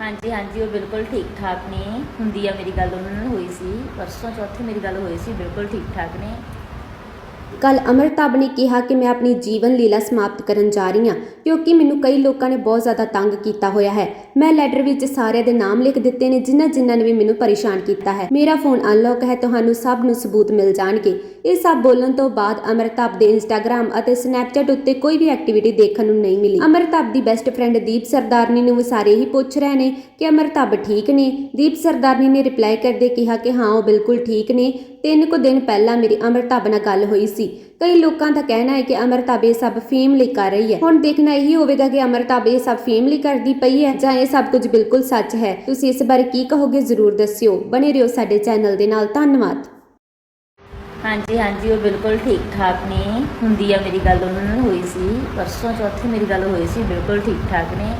ਹਾਂਜੀ ਹਾਂਜੀ, ਉਹ ਬਿਲਕੁਲ ਠੀਕ ਠਾਕ ਨੇ। ਹੁੰਦੀ ਆ ਮੇਰੀ ਗੱਲ, ਉਹਨਾਂ ਨਾਲ ਹੋਈ ਸੀ। ਪਰਸੋਂ ਚੌਥੇ ਮੇਰੀ ਗੱਲ ਹੋਈ ਸੀ, ਬਿਲਕੁਲ ਠੀਕ ਠਾਕ ਨੇ। ਕੱਲ ਅਮਰਤਾਬ ਨੇ ਕਿਹਾ ਕਿ ਮੈਂ ਆਪਣੀ ਜੀਵਨ ਲੀਲਾ ਸਮਾਪਤ ਕਰਨ ਜਾ ਰਹੀ ਹਾਂ, ਕਿਉਂਕਿ ਮੈਨੂੰ ਕਈ ਲੋਕਾਂ ਨੇ ਬਹੁਤ ਜ਼ਿਆਦਾ ਤੰਗ ਕੀਤਾ ਹੋਇਆ ਹੈ। ਮੈਂ ਲੈਟਰ ਵਿੱਚ ਸਾਰਿਆਂ ਦੇ ਨਾਮ ਲਿਖ ਦਿੱਤੇ ਨੇ, ਜਿਨ੍ਹਾਂ ਜਿਨ੍ਹਾਂ ਨੇ ਵੀ ਮੈਨੂੰ ਪਰੇਸ਼ਾਨ ਕੀਤਾ ਹੈ। ਮੇਰਾ ਫੋਨ ਅਨਲੌਕ ਹੈ, ਤੁਹਾਨੂੰ ਸਭ ਨੂੰ ਸਬੂਤ ਮਿਲ ਜਾਣਗੇ। ਇਹ ਸਭ ਬੋਲਣ ਤੋਂ ਬਾਅਦ ਅਮਰਤਾਬ ਦੇ ਇੰਸਟਾਗ੍ਰam ਅਤੇ ਸਨੈਪਚੈਟ ਉੱਤੇ ਕੋਈ ਵੀ ਐਕਟੀਵਿਟੀ ਦੇਖਣ ਨੂੰ ਨਹੀਂ ਮਿਲੀ। ਅਮਰਤਾਬ ਦੀ ਬੈਸਟ ਫਰੈਂਡ ਦੀਪ ਸਰਦਾਰਨੀ ਨੂੰ ਸਾਰੇ ਹੀ ਪੁੱਛ ਰਹੇ ਨੇ ਕਿ ਅਮਰਤਾਬ ਠੀਕ ਨੇ? ਦੀਪ ਸਰਦਾਰਨੀ ਨੇ ਰਿਪਲਾਈ ਕਰਦੇ ਕਿਹਾ ਕਿ ਹਾਂ, ਉਹ ਬਿਲਕੁਲ ਠੀਕ ਨੇ। ਤਿੰਨ ਕੁ ਦਿਨ ਪਹਿਲਾਂ ਮੇਰੀ ਅਮਰਤਾਬ ਨਾਲ ਗੱਲ ਹੋਈ ਸੀ। ਕਈ ਲੋਕਾਂ ਦਾ ਕਹਿਣਾ ਹੈ ਕਿ ਅਮਰਤਾਬ ਇਹ ਸਭ ਫੇਮ ਲਈ ਕਰ ਰਹੀ ਹੈ। ਹੁਣ ਦੇਖਣਾ ਇਹੀ ਹੋਵੇਗਾ ਕਿ ਅਮਰਤਾਬ ਇਹ ਸਭ ਫੇਮ ਲਈ ਕਰਦੀ ਪਈ ਹੈ ਜਾਂ ਇਹ ਸਭ ਕੁਝ ਬਿਲਕੁਲ ਸੱਚ ਹੈ। ਤੁਸੀਂ ਇਸ ਬਾਰੇ ਕੀ ਕਹੋਗੇ ਜ਼ਰੂਰ ਦੱਸਿਓ। ਬਣੇ ਰਹੋ ਸਾਡੇ ਚੈਨਲ ਦੇ ਨਾਲ। ਧੰਨਵਾਦ। ਹਾਂਜੀ ਹਾਂਜੀ, ਉਹ ਬਿਲਕੁਲ ਠੀਕ ਠਾਕ ਨੇ। ਹੁੰਦੀ ਆ ਮੇਰੀ ਗੱਲ, ਉਹਨਾਂ ਨਾਲ ਹੋਈ ਸੀ। ਪਰਸੋਂ ਚੌਥੇ ਮੇਰੀ ਗੱਲ ਹੋਈ ਸੀ। ਬਿਲਕੁਲ ਠੀਕ ਠਾਕ ਨੇ।